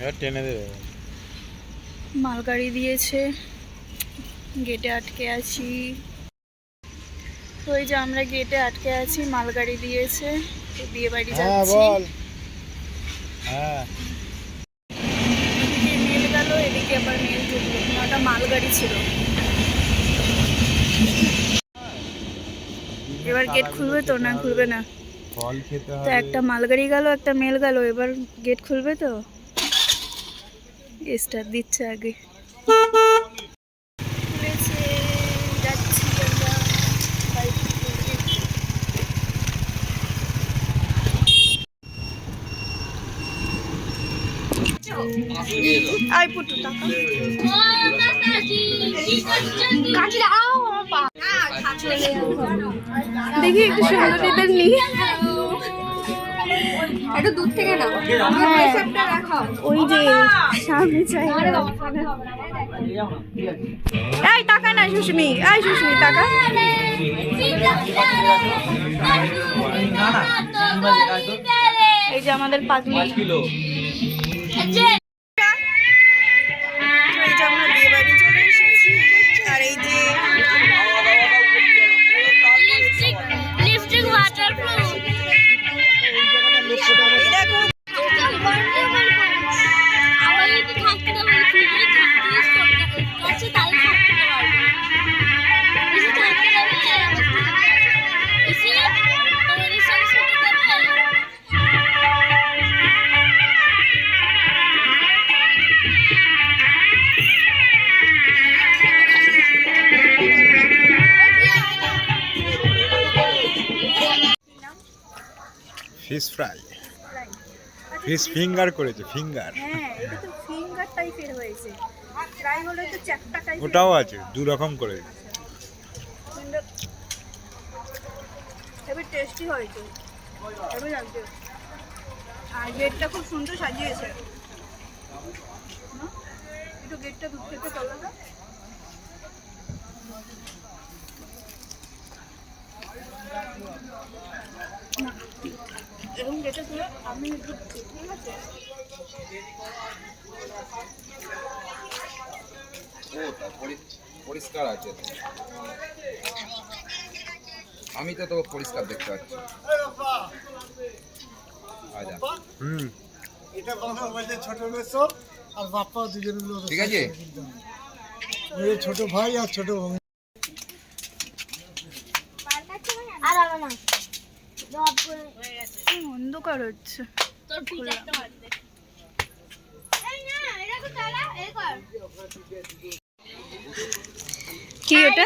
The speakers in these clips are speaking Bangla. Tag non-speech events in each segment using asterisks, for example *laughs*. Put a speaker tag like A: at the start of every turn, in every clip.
A: এবার টেনে দেবে।
B: মালগাড়ি দিয়েছে। গেটে আটকে আছি। ওই যে আমরা গেটে আটকে আছি মালগাড়ি দিয়েছে। তো বিয়ে বাড়ি
A: হ্যাঁ
B: যাচ্ছি।
A: হ্যাঁ।
B: এদিকে মেল গেল এদিকে আবার মেল ঢুকলো ওটা মালগাড়ি ছিল। এবার গেট খুলবে তো? না খুলবে না। তো একটা মালগাড়ি গেল একটা মেল গেল। এবার গেট খুলবে তো? স্টার দিচ্ছে আগে। থেকে। পুটু টাকা। দেখি একটু সুন্দরীদের নি
C: একটু দূর থেকে নাও।
B: হ্যাঁ। ওই যে সামনে চাই। এই টাকা না সুস্মি। এই সুস্মি টাকা। এই যে আমাদের পাগলি।
A: ফ্রাই ফিশ ফিঙ্গার করেছে ফিঙ্গার
B: হ্যাঁ এটা তো ফিঙ্গার টাইপের হয়েছে। ফ্রাই হলে তো চ্যাপটা টাইপের
A: ওটাও আছে দু রকম করে।
B: কিন্তু টেস্টি হয়েছে। হেবি লাগছে আর গেটটা খুব সুন্দর সাজিয়েছে। একটু গেটটা দূর থেকে চলো না, এরকম আমি ঠিক আছে?
D: পরিষ্কার আছে। আমি তো তোকে পরিষ্কার দেখতে পাচ্ছি।
A: হুম।
E: এটা ছোট মেসো আর বাপ্পা
D: ঠিক আছে?
E: ছোট ভাই আর ছোট বোন
F: আর হবে না জব করে
B: কি অন্ধকার হচ্ছে কি ওটা?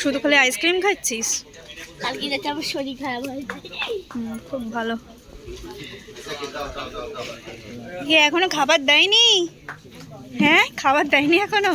B: শুধু খালি আইসক্রিম খাচ্ছিস?
F: কালকে যাতে আমার শরীর খারাপ হয়েছে
B: হুম, খুব ভালো। কি এখনও খাবার দেয়নি? হ্যাঁ খাবার দেয়নি এখনও?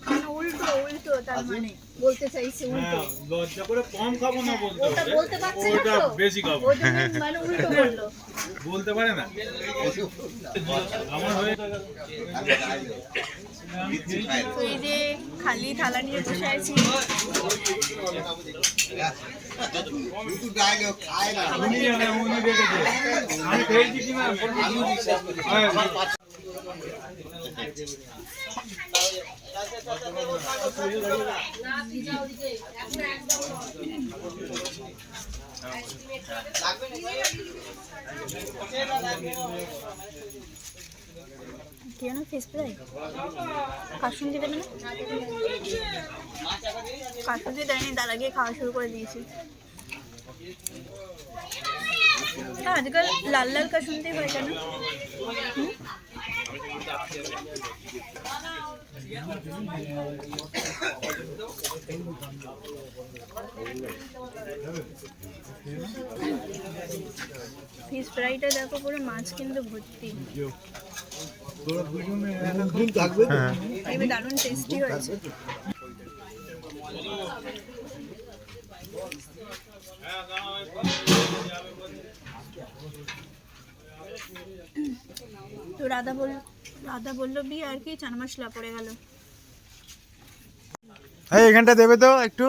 B: মানে উল্টো উল্টো তার মানে বলতে চাইছে উল্টো।
A: লজ্জা করে কম খাব না বলতে।
B: ওটা বলতে পারছে না
A: ওটা বেশি খাব।
B: ওর মানে উল্টো *laughs* বলল।
A: বলতে পারে না? আমার হয়ে
B: তো এই যে খালি থালা নিয়ে বসে আছি।
A: আমি খেয়েছি কিনা? হ্যাঁ,
B: কেন ফিস ফ্রাই কাসুন্দি দেবে না? কাসুন্দি দেয়নি তার আগে খাওয়া শুরু করে দিয়েছি। হ্যাঁ, আজকাল লাল লাল কাসুন্দি হয় কেন? ফিশ ফ্রাইটা দেখো পুরো মাছ কিন্তু ভর্তি।
E: থাকবে
B: দারুণ টেস্টি হয়েছে। তো রাধা বলল রাধা বলল বিয়ে আর কি চানা মশলা পড়ে গেল।
E: এই এখানটা দেবে তো একটু।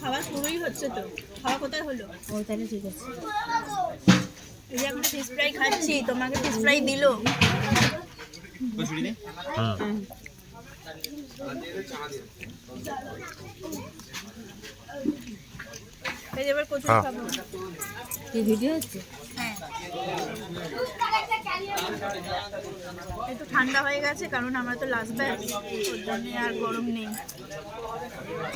B: খাওয়া শুরুই হচ্ছে তো। খাওয়া কোথায় হলো?
F: ও তাহলে ঠিক আছে।
B: এই যে আমরা ফিশ ফ্রাই খাচ্ছি তোমাকে ফিশ ফ্রাই দিলো। এই যে এবার কচুরি
E: হ্যাঁ।
B: খাব।
F: কি ভিডিও হচ্ছে?
B: হ্যাঁ একটু ঠান্ডা হয়ে গেছে কারণ আমরা তো লাস্ট ব্যাচ ওর জন্য আর গরম নেই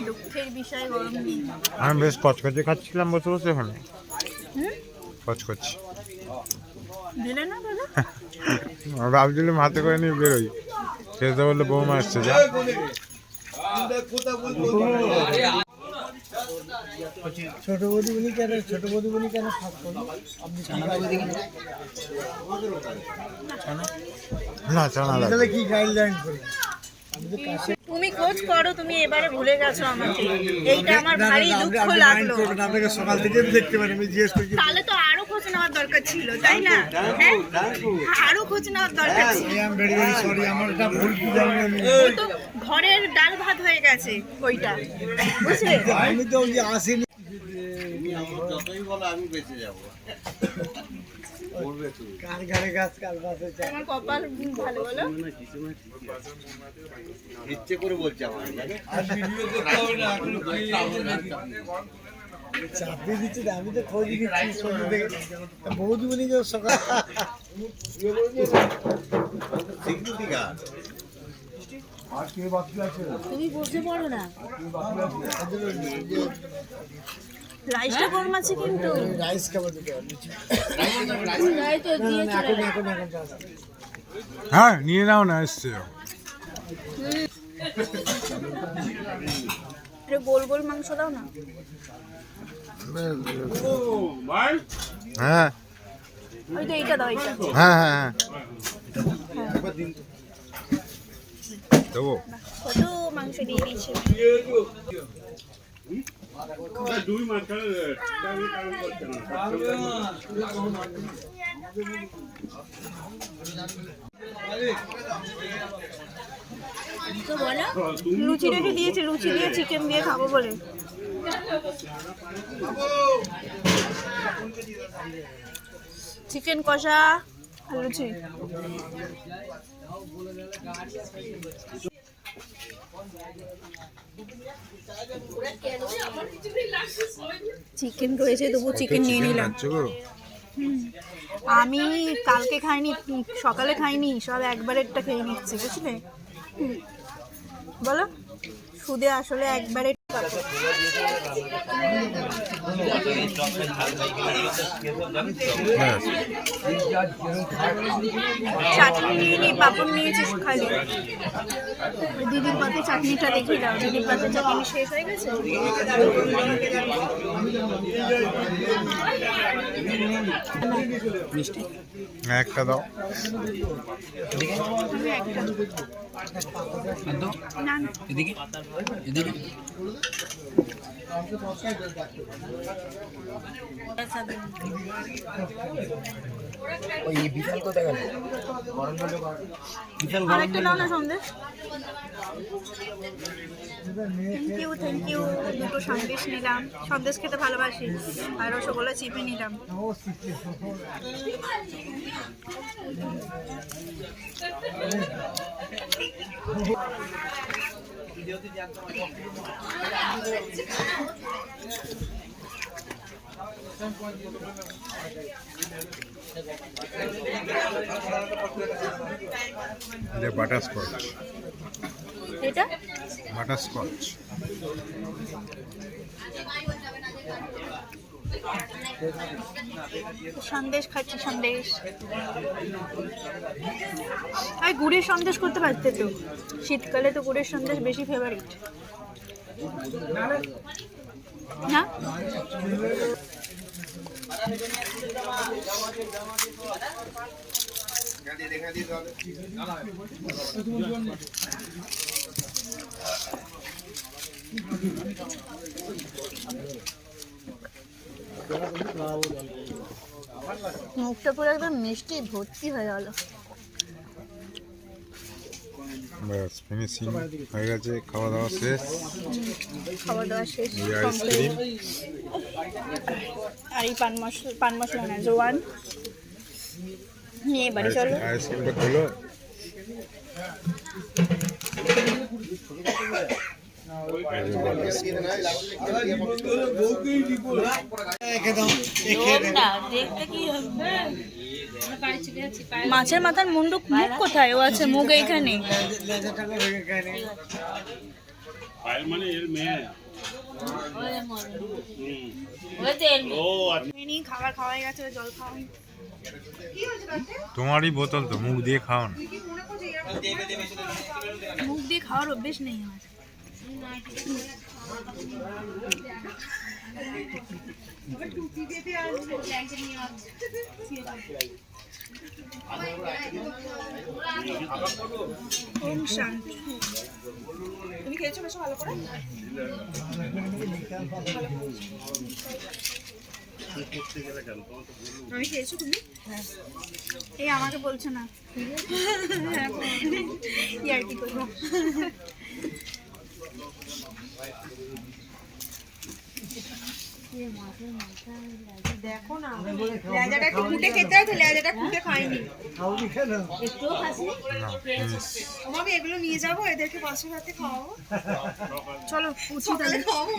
B: দুঃখের বিষয় গরম নেই
E: আমি বেশ কচকচে খাচ্ছিলাম বসে বসে ওখানে কচকচি
B: দিলে না দাদা
E: ভাবছিলাম হাতে করে নিয়ে বেরোই সে তো বলল বৌমা আসছে যা
C: ছোট বৌদি বলি কেন ছোট বৌদি বলি কেন? আপনি
E: না চানা
C: তাহলে কি গাইডলাইন করবেন
B: তুমি খোঁজ করো তুমি এবারে ভুলে গেছো আমাকে এইটা আমার ভারী দুঃখ লাগল
C: আপনাকে সকাল থেকে দেখতে পারি আমি জিজ্ঞেস করছি
B: তাহলে তো আরও খোঁজ নেওয়ার দরকার ছিল তাই না হ্যাঁ? আরও খোঁজ নেওয়ার দরকার ছিল
C: I am very very sorry আমার এটা ভুল কি জানি আমি
B: তো ঘরের ডাল ভাত হয়ে গেছে ওইটা বুঝলে
C: আমি তো ওই যে আসিনি কার ঘরে গাছ কার পাশে চা
B: আমার কপাল ভালো বলো।
C: চাপিয়ে দিচ্ছে না, আমি তো খোঁজ নিচ্ছি সন্ধ্যে থেকে বৌদি বলি
F: তুমি বসে পড়ো না।
B: রাইসটা গরম আছে কিন্তু?
C: রাইস খাবার দিতে।
E: হ্যাঁ নিয়ে নাও না এসছে
B: গোল গোল মাংস দাও না।
E: হ্যাঁ।
B: ওই তো এইটা দাও এইটা।
E: হ্যাঁ হ্যাঁ। হ্যাঁ। দেবো
B: কত মাংস দিয়ে লুচি রেখে দিয়েছে, লুচি দিয়ে চিকেন দিয়ে খাব বলে। চিকেন কষা আর লুচি। চিকেন রয়েছে তবু চিকেন নিয়ে নিলাম। আমি কালকে খাইনি সকালে খাইনি সব একবারেরটা খেয়ে নিচ্ছি বুঝলে? বলো? সুদে আসলে একবারে চাটনি নিয়ে নি পাপড় নিয়েছিস খালি। দিদির পাতে চাটনিটা দেখে দাও দিদির পাতে চাটনি শেষ হয়ে গেছে?
E: একটা দাও।
B: একটা না সন্দেশ থ্যাংক ইউ থ্যাংক ইউ দুটো সন্দেশ নিলাম। সন্দেশ খেতে ভালোবাসি। আর রসগোল্লা চিপে নিলাম।
E: এটা বাটার
B: এটা?
E: বাটার স্কচ
B: সন্দেশ খাচ্ছি, সন্দেশ। আর গুড়ের সন্দেশ করতে পারতে তো। শীতকালে তো গুড়ের সন্দেশ বেশি ফেভারিট না? মুখটা পুরো একদম মিষ্টি ভর্তি হয়ে গেল।
E: ব্যাস ফিনিশিং হয়ে গেছে খাওয়া দাওয়া শেষ
B: খাওয়া দাওয়া শেষ
E: আইসক্রিম
B: আর এই পান মশলা পান মশলা না জোয়ান। নিয়ে বাড়ি চলো।
E: আইসক্রিমটা খোলো।
B: মাছের মাথার মুন্ডু মুখ কোথায়? ও আছে মুখ এইখানে খাবার গেছে জল খাওয়া
E: তোমারই বোতল তো মুখ দিয়ে খাও না।
B: মুখ দিয়ে খাওয়ার অভ্যেস নেই আমার। শান্তি। তুমি খেয়েছো বেশ ভালো করে? আমি খেয়েছো তুমি? এই আমাকে বলছো না। ইয়ার কি করব। দেখো না। লেজাটা একটু কুটে খেতে হতো লেজাটা কুটে খাইনি।
C: খাওনি কেন
E: না
B: আমি এগুলো নিয়ে যাব এদেরকে পাশের হাতে খাওয়াবো। চলো উঠি তাহলে। খাওয়াবো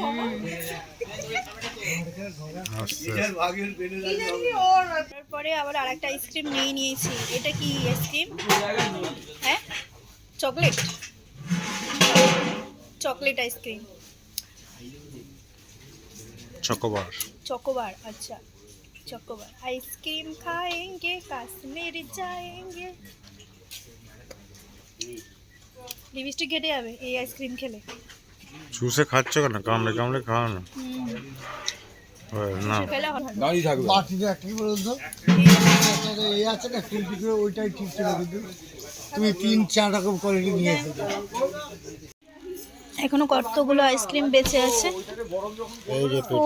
B: তারপরে আবার আরেকটা আইসক্রিম নিয়ে নিয়েছি। এটা কি আইসক্রিম? হ্যাঁ? Chocolate. Chocolate ice cream.
E: Chocobar.
B: Chocobar আচ্ছা চকোবার। আইসক্রিম খায়েঙ্গে কাশ্মীর যাएंगे লিপস্টিক কেটে যাবে এই আইসক্রিম খেলে।
E: চুষে খাচ্ছ কেন? কামড়ে কামড়ে খাও না।
C: বলুন তো? এই আছে না ওইটাই ঠিক তুমি তিন চার রকম কোয়ালিটি নিয়ে এসেছ।
B: এখনও কতগুলো আইসক্রিম বেঁচে আছে?
C: এই যে
B: ও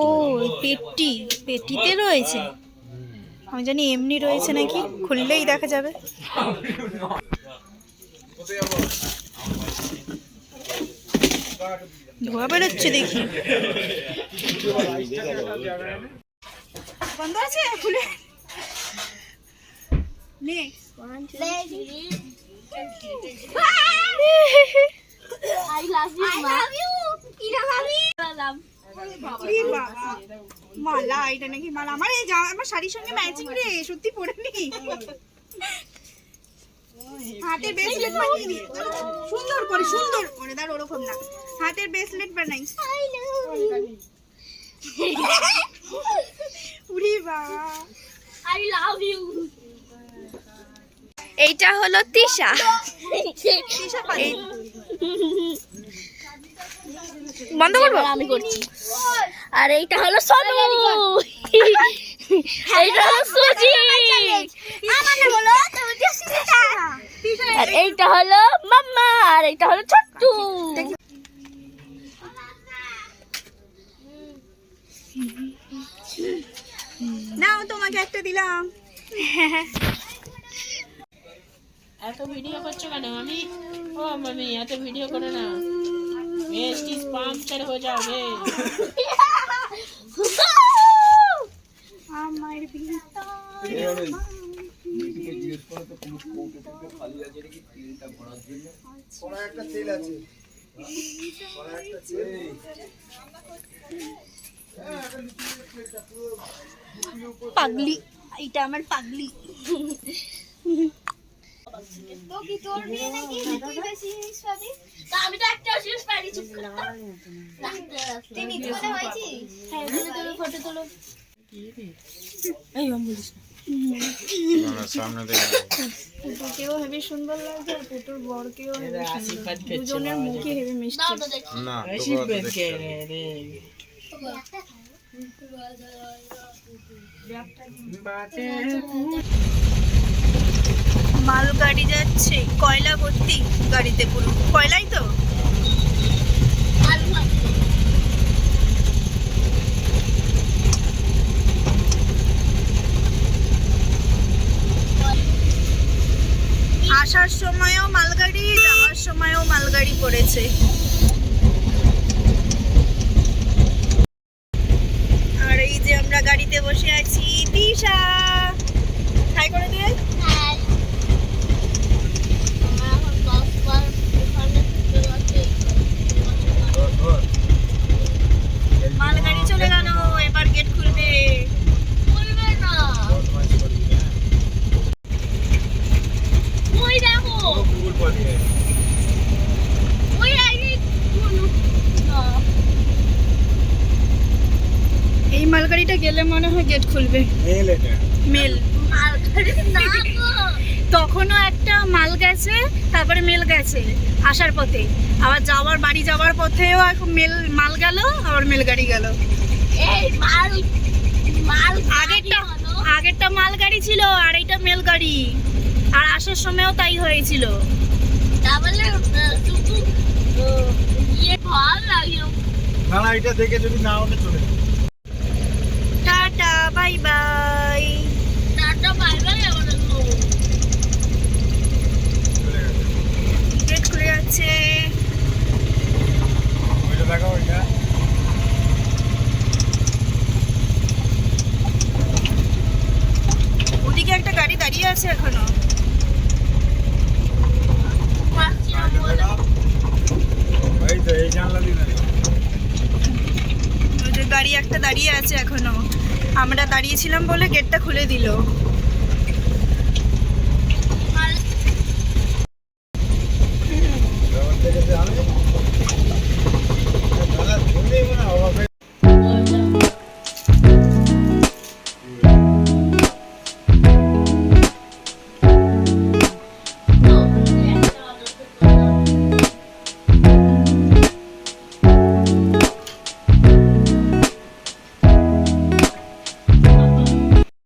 B: পেটি। পেটিতে রয়েছে? আমি জানি এমনি রয়েছে নাকি খুললেই দেখা যাবে। ধোয়া বেরোচ্ছে দেখি। বন্ধ আছে? খুলে। নে
F: I love you, I love you. কিরা ভাবি?
B: এ বাবা, মালা এটা নাকি মালা? আমার এই জামা আমার শাড়ির সঙ্গে ম্যাচিং রে সত্যি পরে নি। হাতের ব্রেসলেট বানিয়ে নি সুন্দর করে সুন্দর করে দাঁড় ওরকম না। হাতের ব্রেসলেট বানাই. উড়ি বাবা।
F: I love you.
B: এইটা হলো তিশা। এই বন্ধ করব?
F: আমি করছি। আর এইটা হলো সোনু। এইটা হলো সুজি। আর এইটা হলো মাম্মা আর এইটা হলো ছোট্টু।
B: নাও তোমাকে একটা দিলাম। *laughs*
G: এত ভিডিও করছ কেন আমি ও মামি এত ভিডিও করো না। বেশি পাম্পচার হয়ে
B: আমার ভিতর পাগলি এটা আমার পাগলি।
F: তা আমি তো একটা জিনিস পাইনি চুপ করে তুই নিজে করে হয়েছিস হ্যাঁ তোলো ফটো তোলো
E: না, সামনে দেখে
B: পুটুকেও হেবি সুন্দর লাগছে আর পুটুর বরকেও হেবি সুন্দর দুজনের মুখে হেবি। মিষ্টি
F: দাও তো দেখি
B: মাল গাড়ি যাচ্ছে, কয়লা ভর্তি গাড়িতে পুরো। কয়লাই তো? আসার সময়ও মালগাড়ি যাওয়ার সময়ও মালগাড়ি পড়েছে। আর এই যে আমরা গাড়িতে বসে আছি, দিশা। তাই করে দিয়ে গেট খুলবে
F: বলবে না। ওই দেখো।
A: গুগল পে
F: ওই আগে
B: এই মালগাড়িটা গেলে মনে হয় গেট খুলবে।
A: মেল এটা।
B: মেল।
F: মালগাড়ি না
B: তখনও একটা মাল গেছে তারপরে মেল গেছে আসার পথে। আবার যাওয়ার বাড়ি যাওয়ার পথেও এখন মেল মাল গেল আবার মেল গাড়ি গেল। আগেরটা। আগেরটা মাল গাড়ি ছিল আর এইটা মেল গাড়ি। আর আসার সময়ও তাই হয়েছিল।
F: তাহলে ইয়ে ভালো লাগে।
A: না না এটা দেখে যদি না হলে চলে
B: tata bye bye.
F: Tata bye bye আমরা
B: গেট খুলে যাচ্ছে।
A: ওইটা দেখাও ওইটা।
B: ওদিকে একটা গাড়ি দাঁড়িয়ে আছে এখনও। গাড়ি একটা দাঁড়িয়ে আছে এখনও। আমরা দাঁড়িয়েছিলাম বলে গেটটা খুলে দিল।